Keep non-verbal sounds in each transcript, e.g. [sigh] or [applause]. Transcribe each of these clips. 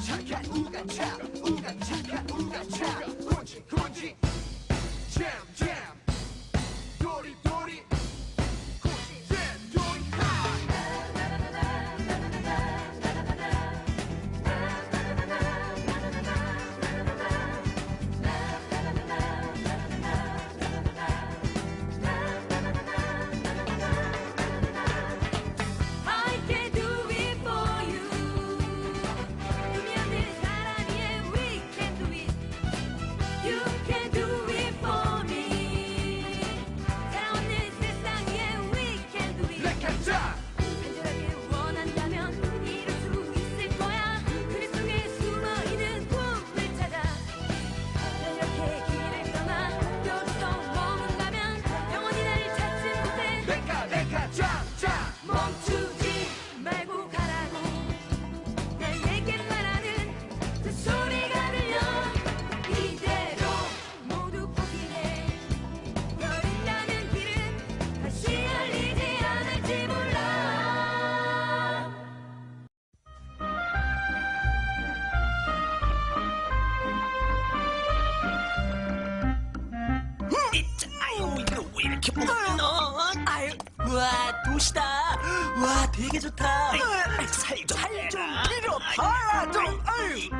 차카 우가차 우가차카 우가차 군지 군지 왜 이렇게 무겁노? 아유 와 도시다. 와 되게 좋다. 살좀 밀어봐라 좀. 아유.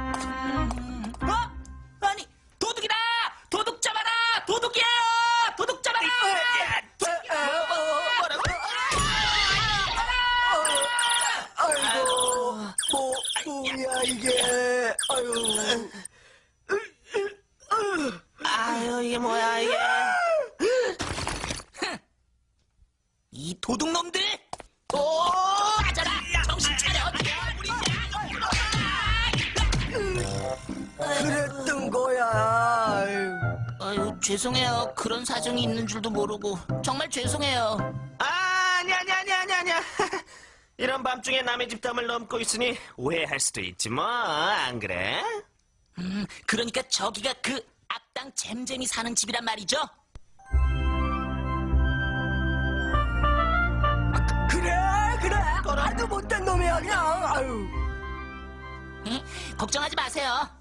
죄송해요. 그런 사정이 있는 줄도 모르고 정말 죄송해요. 아, 아니 아니 아니 아니 아니야. [laughs] 이런 밤중에 남의 집 담을 넘고 있으니 오해할 수도 있지 뭐. 안 그래? 음, 그러니까 저기가 그 악당 잼잼이 사는 집이란 말이죠? 그래, 그래. 아주 못된 놈이야 그냥. 아유. 응? 걱정하지 마세요.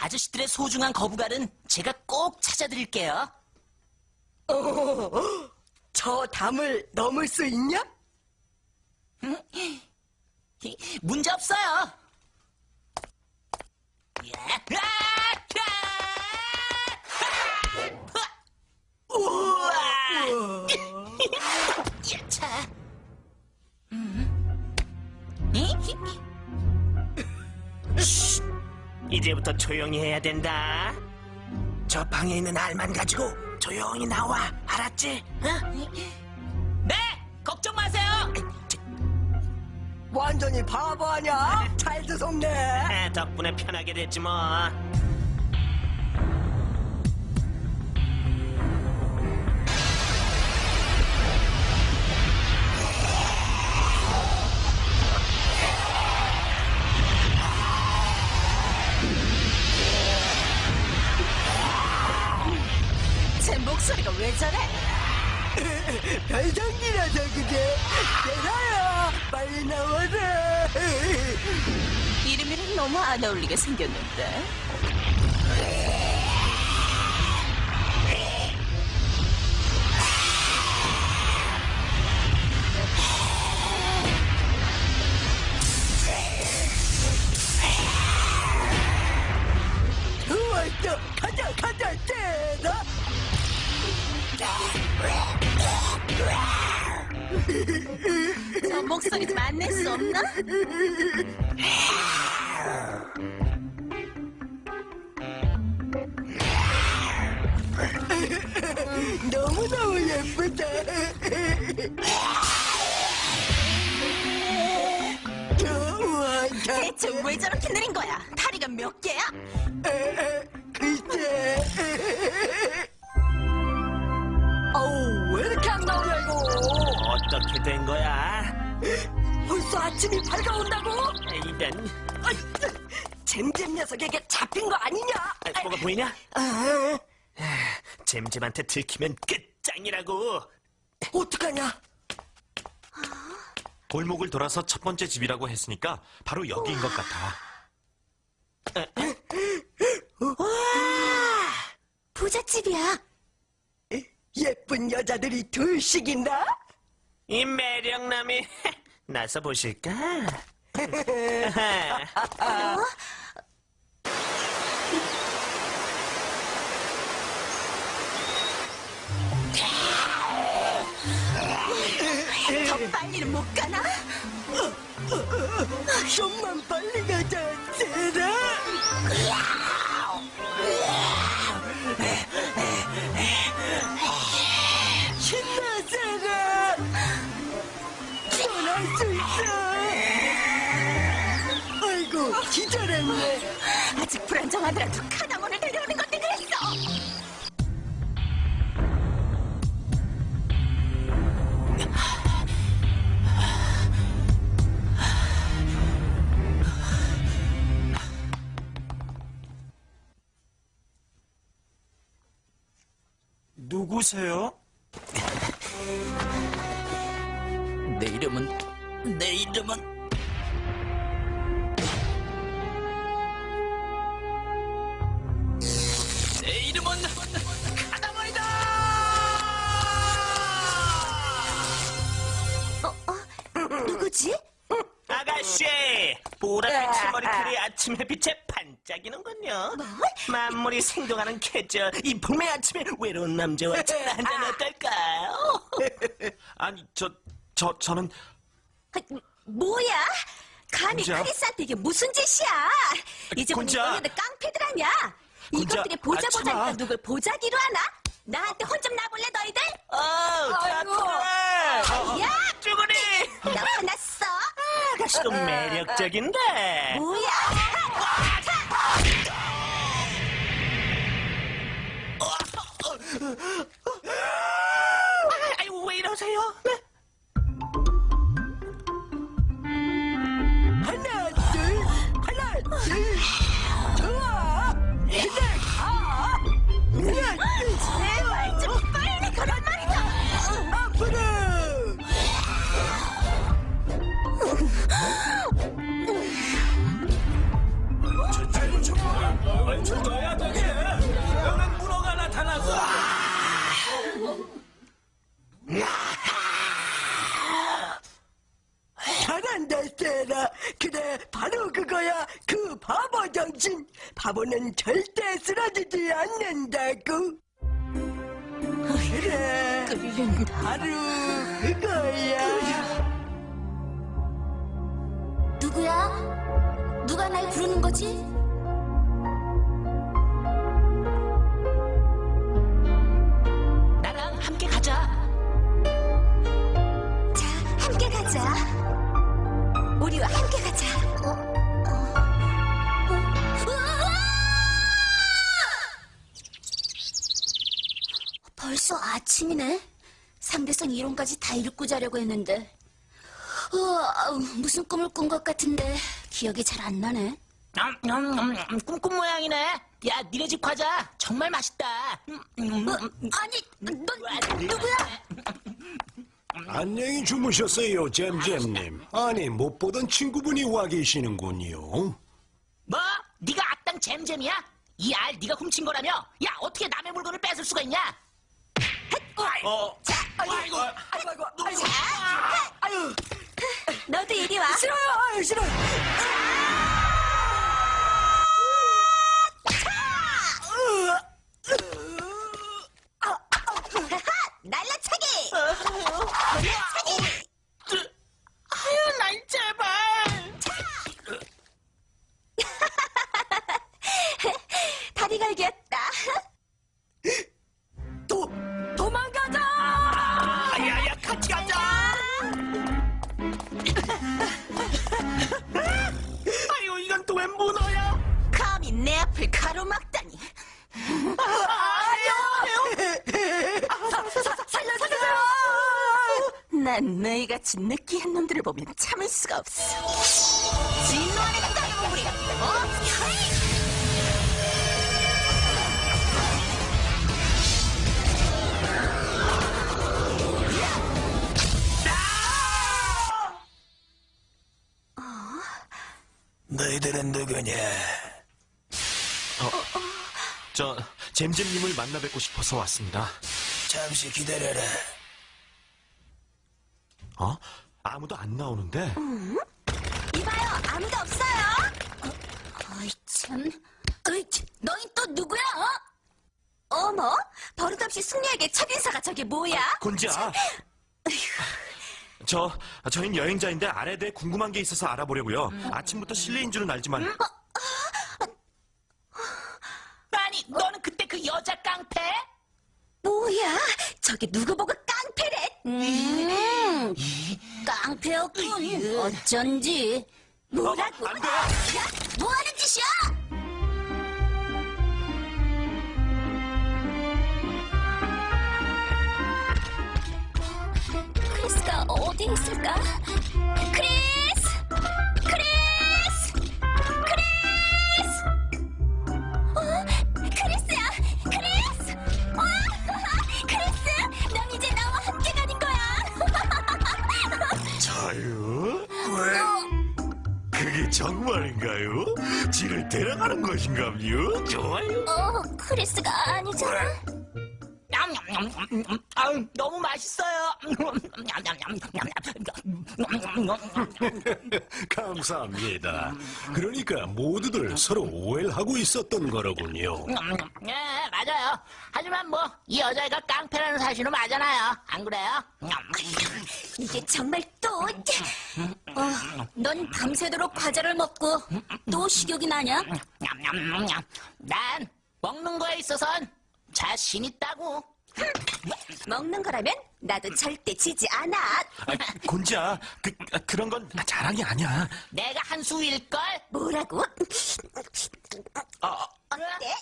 아저씨들의 소중한 거부갈은 제가 꼭 찾아드릴게요. 어, 저 담을 넘을 수 있냐? 문제 없어요. 이제부터 조용히 해야 된다. 저 방에 있는 알만 가지고 조용히 나와. 알았지? 네, 걱정 마세요. 완전히 바보 아냐? 잘도 속네. 아, 덕분에 편하게 됐지 뭐. 왜 저래? 별장기라서 그게. 대사야, 빨리 나와라. 이름이랑 너무 안 어울리게 생겼는데. 너무너무 예쁘다. 좋아, 자, 대체 왜 저렇게 느린 거야? 다리가 몇 개야? 글쎄. 어우, 왜 이렇게 안 나오냐, 이거? 어떻게 된 거야? 벌써 아침이 밝아온다고? 이런. 아이, 잼잼 녀석에게 잡힌 거 아니냐? 아, 뭐가 보이냐? 아, 잼잼한테 들키면 끝장이라고. 어떡하냐? 골목을 돌아서 첫 번째 집이라고 했으니까 바로 여기인 것 같아. 부잣집이야. 예쁜 여자들이 둘씩이나? 이 매력남이 나서 보실까? 더 빨리는 못 가나? 좀만 빨리 가자, 세라. 할 수 있어. 아이고, 기절했네. 아직 불안정하더라도 카나몬을 데려오는 건데 그랬어. 누구세요? 내 이름은 내 이름은 카다머리다. 누구지? 아가씨, 보랏빛의 머리털이 아침 햇빛에 반짝이는군요. 만물이 생동하는 계절, 이 봄의 아침에 외로운 남자와 [laughs] 차 한잔 어떨까요? [laughs] 아니 저 저 저는 아, 뭐야? 감히? 크리스한테 이게 무슨 짓이야? 이제 보니 곤자? 너네들 깡패들 아냐? 이것들이 보자 아, 참아. 보자니까 누굴 보자기로 하나? 나한테 혼 좀 나볼래 너희들? 어, 짜투라! 야! 쭈구리! 나 화났어? 아가씨도 매력적인데. 뭐야? 아 Oh. 바보는 절대 쓰러지지 않는다고. 그래, 끌린다. 바로 그거야. 누구야? 누가 날 부르는 거지? 이론까지 다 읽고 자려고 했는데. 우와, 무슨 꿈을 꾼 것 같은데 기억이 잘 안 나네. 음, 음, 음, 음, 꿈꾼 모양이네. 야, 니네 집 과자 정말 맛있다. 음, 음, 어, 음, 아니, 너 누구야? 안녕히 주무셨어요, 잼잼님. 아니, 못 보던 친구분이 와 계시는군요. 뭐? 네가 악당 잼잼이야? 이 알 네가 훔친 거라며? 야, 어떻게 남의 물건을 뺏을 수가 있냐? 어 아이고, 아이고, 아이고, 아이고. 아유, 너도 이리 와. 싫어요, 아유, 싫어요. 날라차기! 날라차기! 아유, 날 제발. [laughs] 다리 갈기였 아유, 이건 또웬 문어야? 감히 내 앞을 가로막다니. 살려주세요! 난 너희같이 느끼한 놈들을 보면 참을 수가 없어. 진노하는 같다, 우리. 어? 너희들은 누구냐? 저 잼잼님을 만나 뵙고 싶어서 왔습니다. 잠시 기다려라. 어? 아무도 안 나오는데? 이봐요, 아무도 없어요. 어이 참, 어이 참, 너희 또 누구야? 어? 어머, 버릇없이 승리에게 첫 인사가 저게 뭐야? 곤지야. 저, 저흰 여행자인데 아래에 대해 궁금한 게 있어서 알아보려고요. 아침부터 실례인 줄은 알지만. 아니, 너는 그때 그 여자 깡패? 뭐야? 저게 누구 보고 깡패래? 음, 깡패였군. 어쩐지. 뭐라고? 안 돼. 야, 뭐 하는 짓이야? 어디 있을까? 크리스! 크리스! 크리스! 어? 크리스야! 크리스! 와! [laughs] 크리스! 넌 이제 나와 함께 가는 거야! [laughs] 자유? 그게 정말인가요? 지를 데려가는 것인가요? 좋아요. 어, 크리스가 아니잖아. 아유, 너무 맛있어요. [laughs] 감사합니다. 그러니까 모두들 서로 오해를 하고 있었던 거로군요. 예, 맞아요. 하지만 뭐, 이 여자애가 깡패라는 사실은 맞잖아요. 안 그래요? 이게 정말 또. 어, 넌 밤새도록 과자를 먹고 또 식욕이 나냐? 난 먹는 거에 있어선 자신 있다고. 먹는 거라면 나도 절대 지지 않아. 아, 곤지야, 그, 아, 그런 건 자랑이 아니야. 내가 한 수일걸? 뭐라고? 아, 어때?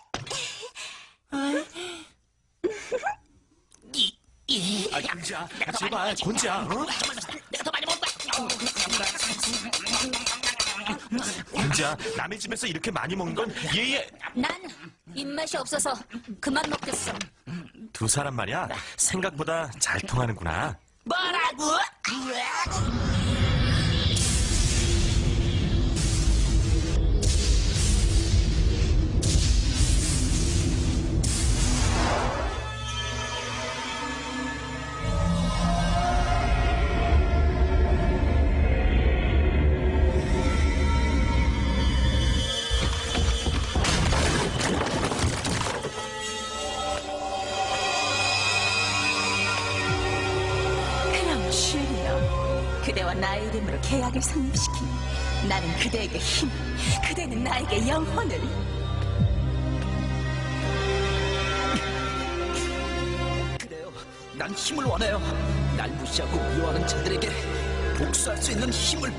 이, 이. 아, 곤지야, 아, 제발, 곤지야, 어? 내가 더 많이 먹을 거야. 곤지야, 남의 집에서 이렇게 많이 먹는 건 예의. 난 입맛이 없어서 그만 먹겠어. 두 사람 말이야, 생각보다 잘 통하는구나. 뭐라고? 이름으로 계약을 성립시키니 나는 그대에게 힘 그대는 나에게 영혼을 그래요. 난 힘을 원해요. 날 무시하고 미워하는 자들에게 복수할 수 있는 힘을.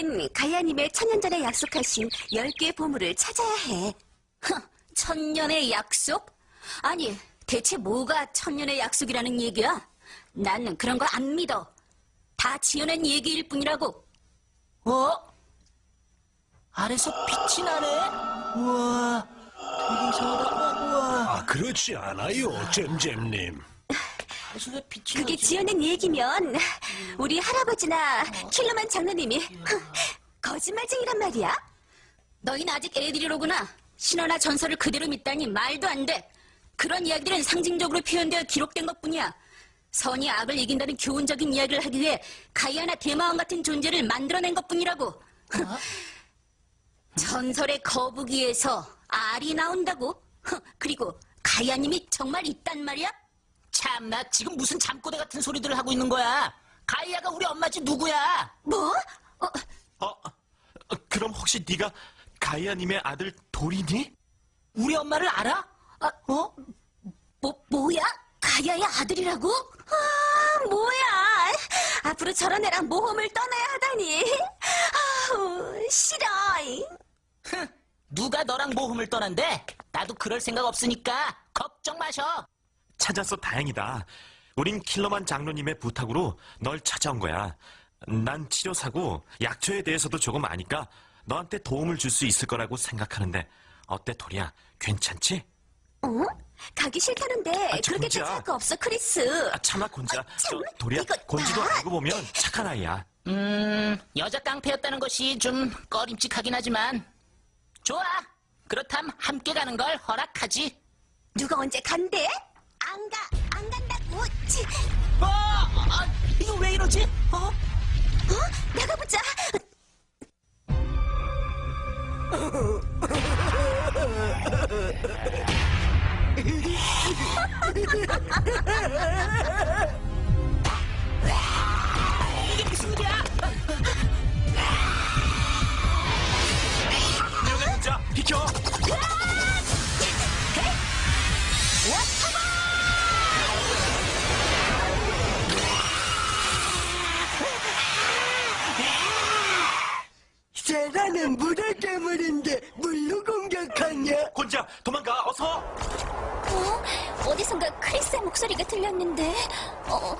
우린 가야님의 천년 전에 약속하신 열 개의 보물을 찾아야 해. 흥, 천년의 약속? 아니, 대체 뭐가 천년의 약속이라는 얘기야? 나는 그런 거 안 믿어. 다 지어낸 얘기일 뿐이라고. 어? 아래서 빛이 나네? 우와, 되게 이상하다. 우와, 아, 그렇지 않아요, 잼잼님. 빛이 그게 나지? 지어낸 얘기면 우리 할아버지나 킬러만 장로님이 흥, 거짓말쟁이란 말이야? 너희는 아직 애들이로구나. 신화나 전설을 그대로 믿다니 말도 안 돼. 그런 이야기들은 상징적으로 표현되어 기록된 것뿐이야. 선이 악을 이긴다는 교훈적인 이야기를 하기 위해 가이아나 대마왕 같은 존재를 만들어낸 것뿐이라고. [laughs] 전설의 거북이에서 알이 나온다고? [laughs] 그리고 가이아님이 정말 있단 말이야? 참나, 지금 무슨 잠꼬대 같은 소리들을 하고 있는 거야? 가이아가 우리 엄마지 누구야? 뭐? 어, 어, 어, 그럼 혹시 네가 가이아님의 아들 도리니? 우리 엄마를 알아? 아, 어? 뭐, 뭐야? 가야의 아들이라고? 아, 뭐야. 앞으로 저런 애랑 모험을 떠나야 하다니. 아우, 싫어. 누가 너랑 모험을 떠난대? 나도 그럴 생각 없으니까 걱정 마셔. 찾아서 다행이다. 우린 킬러만 장로님의 부탁으로 널 찾아온 거야. 난 치료사고 약초에 대해서도 조금 아니까 너한테 도움을 줄 수 있을 거라고 생각하는데 어때 도리야? 괜찮지? 어? 가기 싫다는데 저 그렇게 혼자. 차할 거 없어 크리스 아, 참아 곤지야. 저 참, 도리야 이거 곤지도 나- 알고 보면 착한 아이야. 음, 여자 깡패였다는 것이 좀 꺼림칙하긴 하지만 좋아. 그렇담 함께 가는 걸 허락하지. 누가 언제 간대? 안 가, 안 간다고 치. 어, 아, 이거 왜 이러지? 어? 어? 나가보자 이게 무슨 일이야? 위험해 곤지야 비켜. 계란은 물의 괴물인데 물로 공격하냐? 곤지야 도망가 어서. 어? 어디선가 크리스의 목소리가 들렸는데 어?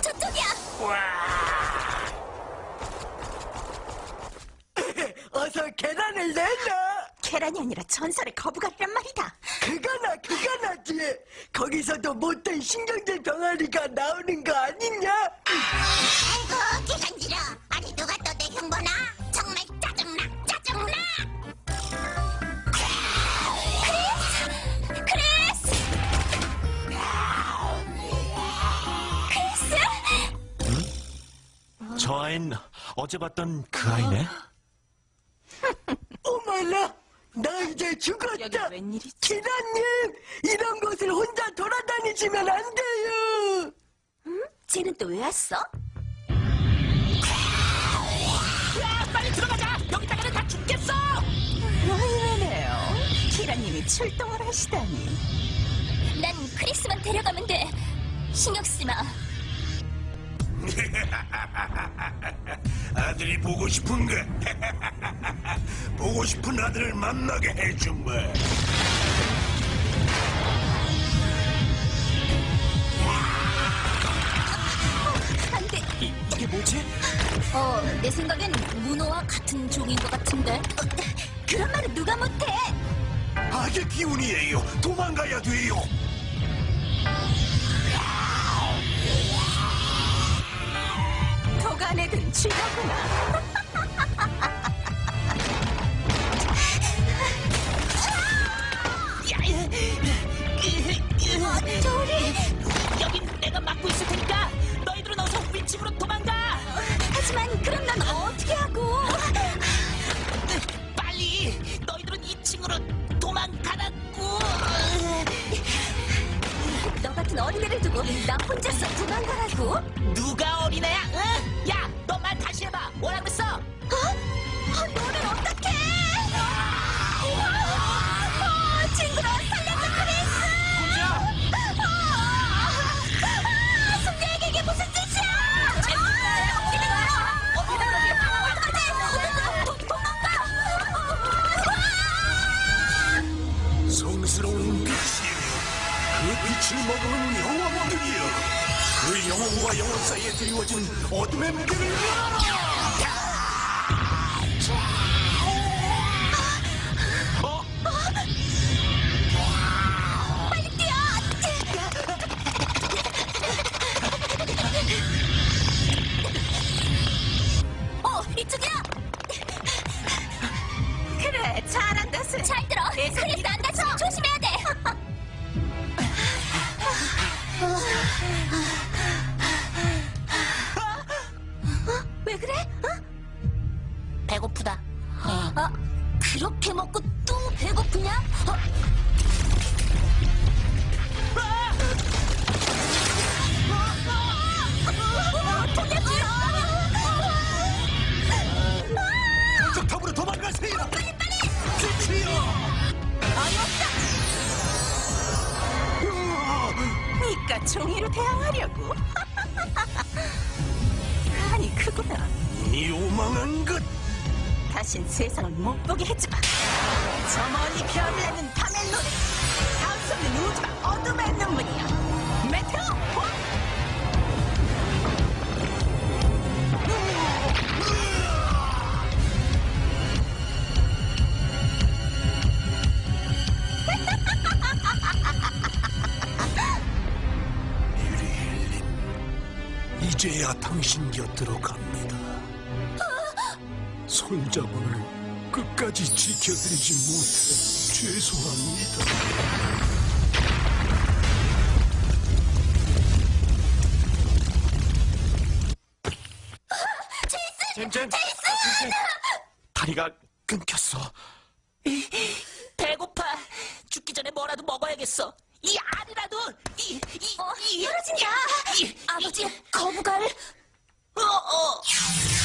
저쪽이야 [laughs] 어서 계란을 내놔. 계란이 아니라 전설의 거북아리란 말이다. 그거나 그거나지. 거기서도 못된 신경질 병아리가 나오는 거 아니냐? [laughs] 저 아이는 어제 봤던 그 아이네. [laughs] 어머나, 나 이제 여기 죽었다. 웬일이지? 기라님, 이런 곳을 혼자 돌아다니시면 안 돼요. 쟤는 또 왜 왔어? 야, 빨리 들어가자. 여기다가는 다 죽겠어. 의외네요. 키라님이 출동을 하시다니. 난 크리스만 데려가면 돼 신경 쓰지 마 [laughs] 아들이 보고 싶은가? [laughs] 보고 싶은 아들을 만나게 해준 거야. 안돼 이, 이게 뭐지? 어, 내 생각엔 문어와 같은 종인 것 같은데. 어, 그런 말은 누가 못해? 악의 기운이에요. 도망가야 돼요. 도간에 든 쥐가구나. 저리. 여긴 내가 막고 있을 테니까 너희들은 어서 윗집으로 도망가. 하지만 그럼 난 어떻게 하고? 빨리 너희들은 2층으로 도망가라고. 너 같은 어린애를 두고 나 혼자서 도망가라고? 누가 어린애야? 응? 야, 너 말 다시 해봐. 뭐라 그랬어? 끝! 다신 세상을 못 보게 해주마. 저 멀리 별을 내는 밤의 노래. 다음 소리는 우주와 어둠의 눈물이야! 메테오! 이제야 당신 곁으로 간 손자분을 끝까지 지켜드리지 못해 죄송합니다. 잼잼! 다리가 끊겼어. 배고파. 죽기 전에 뭐라도 먹어야겠어. 이 알이라도 이, 이, 어, 이, 떨어진다. 이, 아버지, 거부갈. 어, 어. 어?